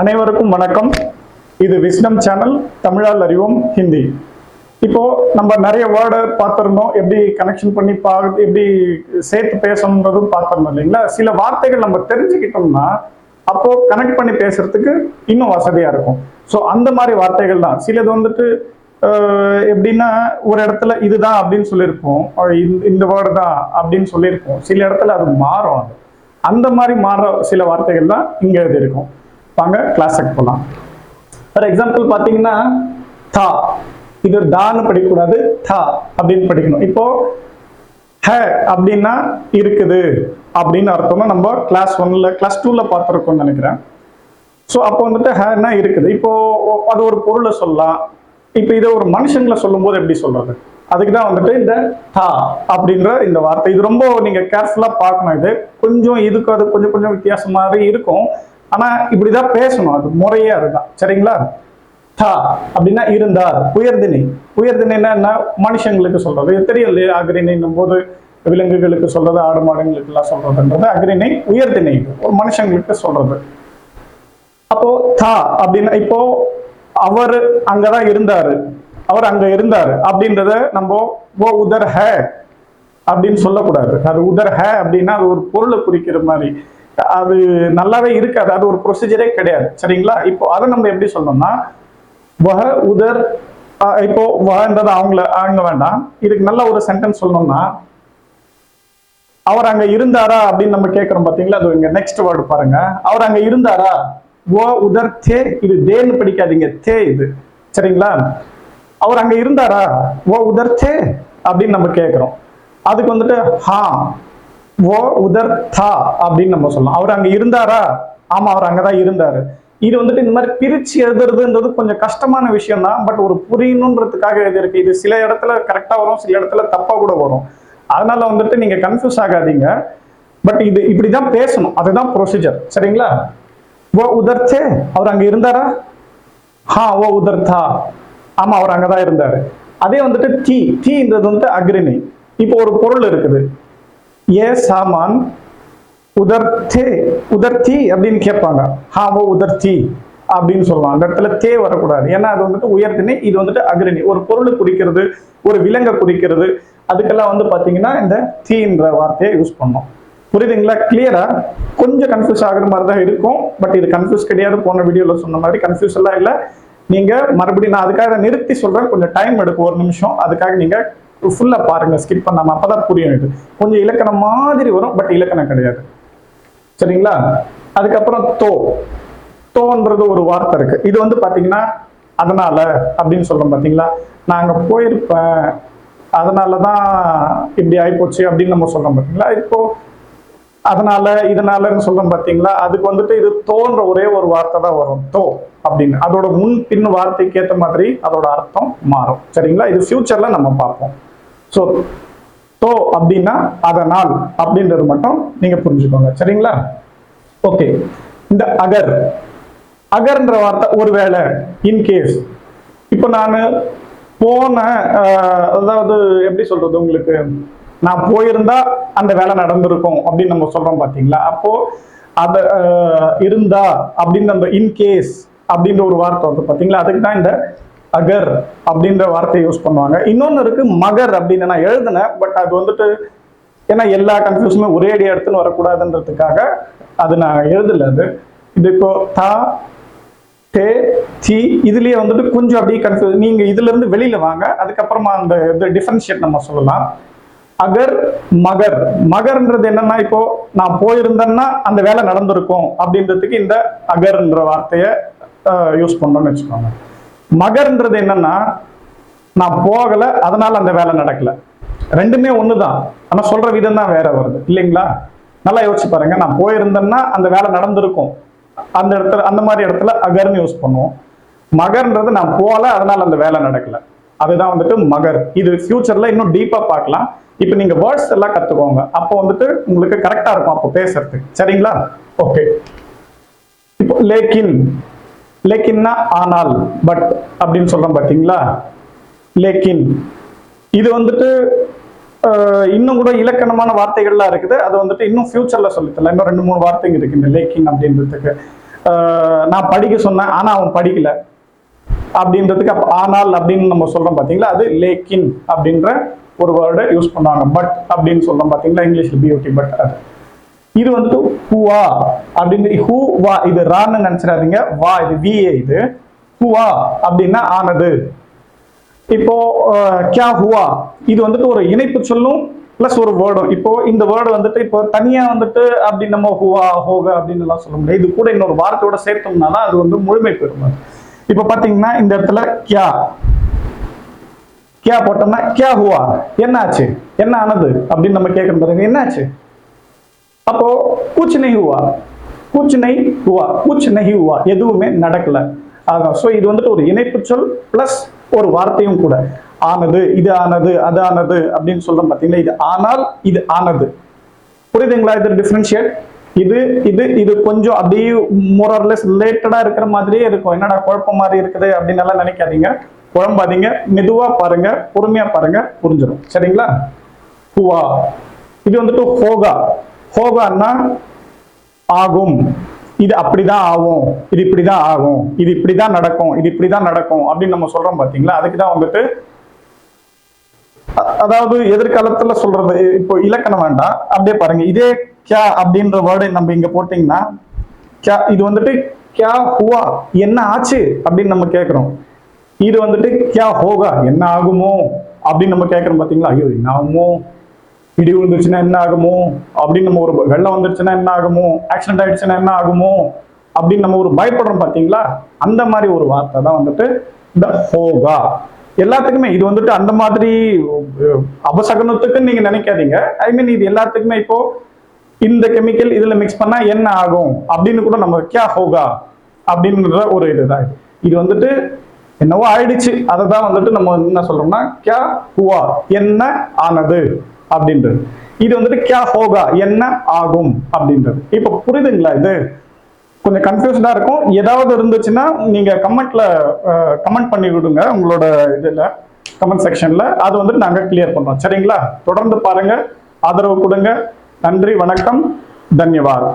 அனைவருக்கும் வணக்கம். இது விஸ்டம் சேனல் தமிழால் அறிவோம் ஹிந்தி. இப்போ நம்ம நிறைய வேர்டு பார்த்துருந்தோம். எப்படி கனெக்ஷன் பண்ணி பா எப்படி சேர்த்து பேசணுன்றதும் பார்த்துருந்தோம் இல்லைங்களா? சில வார்த்தைகள் நம்ம தெரிஞ்சுக்கிட்டோம்னா அப்போ கனெக்ட் பண்ணி பேசுறதுக்கு இன்னும் வசதியா இருக்கும். ஸோ அந்த மாதிரி வார்த்தைகள் தான். சிலது வந்துட்டு எப்படின்னா ஒரு இடத்துல இதுதான் அப்படின்னு சொல்லியிருப்போம். இந்த- இந்த வேர்டு தான் அப்படின்னு சொல்லியிருப்போம். சில இடத்துல அது மாறும் அது. அந்த மாதிரி மாற சில வார்த்தைகள் தான் இங்கே இருக்கும் வாங்க கிளாஸுக்கு போகலாம் ஃபார் எக்ஸாம்பிள் பார்த்தீங்கன்னா தா. இது தான்னு படிக்கக்கூடாது தா அப்படின்னு படிக்கணும். இப்போ ஹ அப்படின்னா இருக்குது அப்படின்னு அர்த்தம்னா நம்ம கிளாஸ் ஒன்ல கிளாஸ் டூல பார்த்துருக்கோம்னு நினைக்கிறேன். ஸோ அப்போ வந்துட்டு ஹேன்னா இருக்குது. இப்போ அது ஒரு பொருளை சொல்லலாம். இப்போ இதை ஒரு மனுஷங்களை சொல்லும்போது எப்படி சொல்றது? அதுக்கு தான் வந்துட்டு இந்த தா அப்படின்ற இந்த வார்த்தை. இது ரொம்ப நீங்கள் கேர்ஃபுல்லாக பார்க்கணும் இது. கொஞ்சம் இதுக்கு அது கொஞ்சம் கொஞ்சம் வித்தியாசம் மாதிரி இருக்கும். ஆனா இப்படிதான் பேசணும். அது முறையே அதுதான். சரிங்களா? தா அப்படின்னா இருந்தார். உயர்திணை. உயர்திணைன்னா என்ன? மனுஷங்களுக்கு சொல்றது. தெரியல அக்ரிணைன்னும் போது விலங்குகளுக்கு சொல்றது ஆடு மாடுங்களுக்கு எல்லாம் சொல்றதுன்றது. அக்ரிணை உயர்திணை. ஒரு மனுஷங்களுக்கு சொல்றது. அப்போ தா அப்படின்னா இப்போ அவர் அங்கதான் இருந்தாரு. அவர் அங்க இருந்தாரு. அப்படின்றத நம்ம ஓ உதர் ஹ அப்படின்னு சொல்லக்கூடாது. அது உதர் ஹே அப்படின்னா அது ஒரு பொருளை குறிக்கிற மாதிரி. அது நல்லாவே இருக்காது. அது ஒரு ப்ரொசீஜரே கிடையாது. சரிங்களா? இப்போ அதை நம்ம எப்படி சொல்லணும்னா வஹ உதர் இப்போ வஹன்றது அவங்கள அவங்க வேண்டாம். இதுக்கு நல்ல ஒரு சென்டென்ஸ் சொல்லணும்னா அவர் அங்க இருந்தாரா அப்படின்னு நம்ம கேட்கிறோம் பாத்தீங்களா? அது இங்க நெக்ஸ்ட் வேர்டு பாருங்க. அவர் அங்க இருந்தாரா? ஓ உதர் தே இது தேன்னு படிக்காதீங்க. தே இது. சரிங்களா? அவர் அங்க இருந்தாரா? ஓ உதர் தே அப்படின்னு நம்ம கேட்கிறோம். அதுக்கு வந்துட்டு ஹா ஓ உதர் தா அப்படின்னு நம்ம சொல்லலாம். அவர் அங்க இருந்தாரா? ஆமா அவர் அங்கதான் இருந்தாரு. இது வந்துட்டு இந்த மாதிரி பிரிச்சு எழுதுறதுன்றது கொஞ்சம் கஷ்டமான விஷயம் தான் பட் ஒரு புரியணுன்றதுக்காக எழுதியிருக்கு. இது சில இடத்துல கரெக்டா வரும் சில இடத்துல தப்பா கூட வரும். அதனால வந்துட்டு நீங்க கன்ஃபியூஸ் ஆகாதீங்க. பட் இது இப்படிதான் பேசணும். அதுதான் ப்ரொசீஜர் சரிங்களா? ஓ உதர்ச்சே அவர் அங்க இருந்தாரா? ஹா ஓ உதர் தா. ஆமா அவர் அங்கதான் இருந்தாரு. அதே வந்துட்டு தீ. தீன்றது வந்து அக்ரிணி. இப்போ ஒரு பொருள் இருக்குது. ஏ சாமான் உதர்த்தே உதர்த்தி அப்படின்னு கேட்பாங்க. ஹாவோ உதர்த்தி அப்படின்னு சொல்லலாம் அந்த இடத்துல தே வரக்கூடாது. ஏன்னா அது வந்துட்டு உயர்த்தினே இது வந்துட்டு அக்ரணி ஒரு பொருளை குறிக்கிறது ஒரு விலங்கை குறிக்கிறது. அதுக்கெல்லாம் வந்து பார்த்தீங்கன்னா இந்த தீன்ற வார்த்தையை யூஸ் பண்ணோம். புரியுதுங்களா? கிளியரா கொஞ்சம் கன்ஃபியூஸ் ஆகுற மாதிரி தான் இருக்கும். பட் இது கன்ஃபியூஸ் கிடையாது. போன வீடியோல சொன்ன மாதிரி கன்ஃபியூஸ் எல்லாம் இல்லை. நீங்க மறுபடியும் நான் அதுக்காக நிறுத்தி சொல்றேன். கொஞ்சம் டைம் எடுக்கும். ஒரு நிமிஷம். அதுக்காக நீங்க ஃபுல்லா பாருங்க ஸ்கிப் பண்ணாம அப்பதான் புரியும் கொஞ்சம் இலக்கணம் மாதிரி வரும் பட் இலக்கணம் கிடையாது. சரிங்களா? அதுக்கப்புறம் தோ. தோன்றது ஒரு வார்த்தை இருக்கு. இது வந்து பார்த்தீங்கன்னா அதனால அப்படின்னு சொல்கிறோம் பார்த்தீங்களா நாங்கள் போயிருப்பேன். அதனால தான் இப்படி ஆகிப்போச்சு அப்படின்னு நம்ம சொல்கிறோம் பார்த்தீங்களா இப்போ அதனால இதனாலன்னு சொல்றோம் பார்த்தீங்களா அதுக்கு வந்துட்டு இது தோன்ற ஒரே ஒரு வார்த்தை தான் வரும். தோ அப்படின்னு. அதோட முன் பின் வார்த்தைக்கு ஏற்ற மாதிரி அதோட அர்த்தம் மாறும். சரிங்களா? இது ஃபியூச்சர்ல நம்ம பார்ப்போம். ஸோ தோ அப்படின்னா அதனால் அப்படின்றது மட்டும் நீங்க புரிஞ்சுக்கோங்க. சரிங்களா? ஓகே இந்த அகர். அகர்ன்ற வார்த்தை ஒருவேளை இன்கேஸ் இப்போ நான் போன அதாவது எப்படி சொல்றது உங்களுக்கு? நான் போயிருந்தா அந்த வேலை நடந்திருக்கும் அப்படின்னு நம்ம சொல்றோம் பாத்தீங்களா? அப்போ அத இருந்தா அப்படின்னு அந்த இன்கேஸ் அப்படின்ற ஒரு வார்த்தை வந்து பாத்தீங்களா? அதுக்கு தான் இந்த அகர் அப்படின்ற வார்த்தையை யூஸ் பண்ணுவாங்க. இன்னொன்று இருக்கு மகர் அப்படின்னு நான் எழுதினேன். பட் அது வந்துட்டு ஏன்னா எல்லா கன்ஃபியூஷனும் ஒரே அடி எடுத்துன்னு வரக்கூடாதுன்றதுக்காக அது நான் எழுதல அது. இது இப்போ தா தே தி இதுலயே வந்துட்டு கொஞ்சம் அப்படியே கன்ஃபியூஸ் நீங்க இதுல இருந்து வெளியில வாங்க. அதுக்கப்புறமா அந்த இது டிஃபரன்ஷியேட் நம்ம சொல்லலாம். அகர் மகர். மகர்ன்றது என்னன்னா இப்போ நான் போயிருந்தேன்னா அந்த வேலை நடந்திருக்கும் அப்படின்றதுக்கு இந்த அகர்ன்ற வார்த்தையை யூஸ் பண்ணோம்னு வச்சுக்கோங்க. மகர்ன்றது என்னன்னா நான் போகல அதனால அந்த வேலை நடக்கல. ரெண்டுமே ஒண்ணுதான். ஆனா சொல்ற விதம் தான் வேற வருது. இல்லைங்களா? நல்லா யோசிச்சு பாருங்க. நான் போயிருந்தேன்னா அந்த வேலை நடந்திருக்கும். அந்த இடத்துல அந்த மாதிரி இடத்துல அகர்னு யூஸ் பண்ணுவோம். மகர்ன்றது நான் போகல அதனால அந்த வேலை நடக்கலை. அதுதான் வந்துட்டு மகர். இது ஃபியூச்சர்ல இன்னும் டீப்பா பார்க்கலாம். இப்போ நீங்க வேர்ட்ஸ் எல்லாம் கத்துக்கோங்க. அப்போ வந்துட்டு உங்களுக்கு கரெக்டா இருக்கும் அப்போ பேசுறதுக்கு. சரிங்களா? ஓகே இப்போ லேக்கின். லேக்கின்னா ஆனால் பட் அப்படின்னு சொல்றோம் பாத்தீங்களா? லேக்கின். இது வந்துட்டு இன்னும் கூட இலக்கணமான வார்த்தைகள்லாம் இருக்குது. அது வந்துட்டு இன்னும் ஃபியூச்சர்ல சொல்லித்தரலாம் இன்னும் ரெண்டு மூணு வார்த்தைங்க இருக்கு இந்த லேக்கின் அப்படின்றதுக்கு. நான் படிக்க சொன்னேன் ஆனா அவன் படிக்கல. அப்படின்றதுக்கு அப்போ ஆனால் அப்படின்னு நம்ம சொல்றோம் பாத்தீங்களா? அது லேக்கின் அப்படின்ற ஒரு வேர்டை யூஸ் பண்ணுவாங்க. பட் அப்படின்னு சொல்றோம் பாத்தீங்களா? இங்கிலீஷ்ல பியூட்டி பட் அது. இது வந்துட்டு ஹூவா அப்படின்னு ஹூ வா இது ரான்னு நினைச்சிடாதீங்க. வா இது விஏ இது. ஹூவா அப்படின்னா ஆனது. இப்போ கியா ஹுவா இது வந்துட்டு ஒரு இணைப்பு சொல்லும் ப்ளஸ் ஒரு வேர்டும் இப்போ இந்த வேர்டு வந்துட்டு இப்போ தனியா வந்துட்டு அப்படி நம்ம ஹுவா ஹோக அப்படின்னு எல்லாம் சொல்ல முடியாது. இது கூட இன்னொரு வார்த்தையோட சேர்த்தோம்னா தான் அது வந்து முழுமை பெறும் இப்போ பாத்தீங்கன்னா இந்த இடத்துல கியா. கியா போட்டோம்னா கியா ஹுவா. என்ன ஆச்சு என்ன ஆனது? அப்படின்னு நம்ம கேட்கணும் பாருங்க. என்ன ஆச்சு அப்போ குச் நெய் ஹுவா. குச் நெய் ஹுவா. குச் நெய் ஹுவா. எதுவுமே நடக்கல. ஆகும் ஸோ இது வந்துட்டு ஒரு இணைப்பு சொல் பிளஸ் ஒரு வார்த்தையும் கூட. ஆனது இது ஆனது அது ஆனது அப்படின்னு சொல்றோம் பார்த்தீங்களா இது ஆனால் இது ஆனது. புரியுதுங்களா? இது டிஃபரன்ஷியேட் இது இது இது கொஞ்சம் அப்படியே மோரர்லெஸ் ரிலேட்டடா இருக்கிற மாதிரியே இருக்கும். என்னடா குழப்பம் மாதிரி இருக்குது அப்படின்னு எல்லாம் நினைக்காதீங்க. குழம்பாதீங்க. மெதுவா பாருங்க. பொறுமையா பாருங்க. புரிஞ்சிடும் சரிங்களா? ஹுவா. இது வந்துட்டு ஹோகா. ஹோகான்னா ஆகும். இது அப்படிதான் ஆகும். இது இப்படிதான் ஆகும். இது இப்படிதான் நடக்கும். இது இப்படிதான் நடக்கும் அப்படின்னு நம்ம சொல்றோம் பாத்தீங்களா? அதுக்கு தான் வந்துட்டு அதாவது எதிர்காலத்துல சொல்றது இப்போ இலக்கணம் வேண்டாம். அப்படியே பாருங்க. இதே கியா அப்படின்ற வேர்டை நம்ம இங்க போட்டீங்கன்னா கியா இது வந்துட்டு கியா ஹுவா என்ன ஆச்சு அப்படின்னு நம்ம கேட்கிறோம் இது வந்துட்டு கியா ஹோகா என்ன ஆகுமோ அப்படின்னு நம்ம கேட்குறோம் பாத்தீங்களா? ஐயோ என்ன ஆகுமோ? இடி விழுந்துருச்சுன்னா என்ன ஆகுமோ? அப்படின்னு நம்ம ஒரு வெள்ளம் வந்துருச்சுன்னா என்ன ஆகுமோ? ஆக்சிடென்ட் ஆயிடுச்சுன்னா என்ன ஆகுமோ? அப்படின்னு நம்ம ஒரு பயப்படுறோம் பாத்தீங்களா? அந்த மாதிரி ஒரு வார்த்தை தான் வந்துட்டு இந்த ஹோகா. எல்லாத்துக்குமே இது வந்துட்டு அந்த மாதிரி அபசகனத்துக்குன்னு நீங்க நினைக்காதீங்க. ஐ மீன் இது எல்லாத்துக்குமே இப்போ இந்த கெமிக்கல் இதுல மிக்ஸ் பண்ணா என்ன ஆகும்? அப்படின்னு கூட நம்ம கியா ஹோகா அப்படின்ற ஒரு இதுதான் இது. வந்துட்டு என்னவோ ஆயிடுச்சு. அதை தான் வந்துட்டு நம்ம என்ன சொல்றோம்னா கியா ஹுவா என்ன ஆனது? அப்படின்றது. இது வந்துட்டு கியா ஹோகா என்ன ஆகும்? அப்படின்றது. இப்போ புரியுதுங்களா இது? கொஞ்சம் கன்ஃபியூஸ்டா இருக்கும். ஏதாவது இருந்துச்சுன்னா நீங்க கமெண்ட்ல கமெண்ட் பண்ணி விடுங்க உங்களோட இதுல கமெண்ட் செக்ஷன்ல. அது வந்துட்டு நாங்க கிளியர் பண்றோம். சரிங்களா? தொடர்ந்து பாருங்க. ஆதரவு கொடுங்க. நன்றி வணக்கம் தன்யவாத்.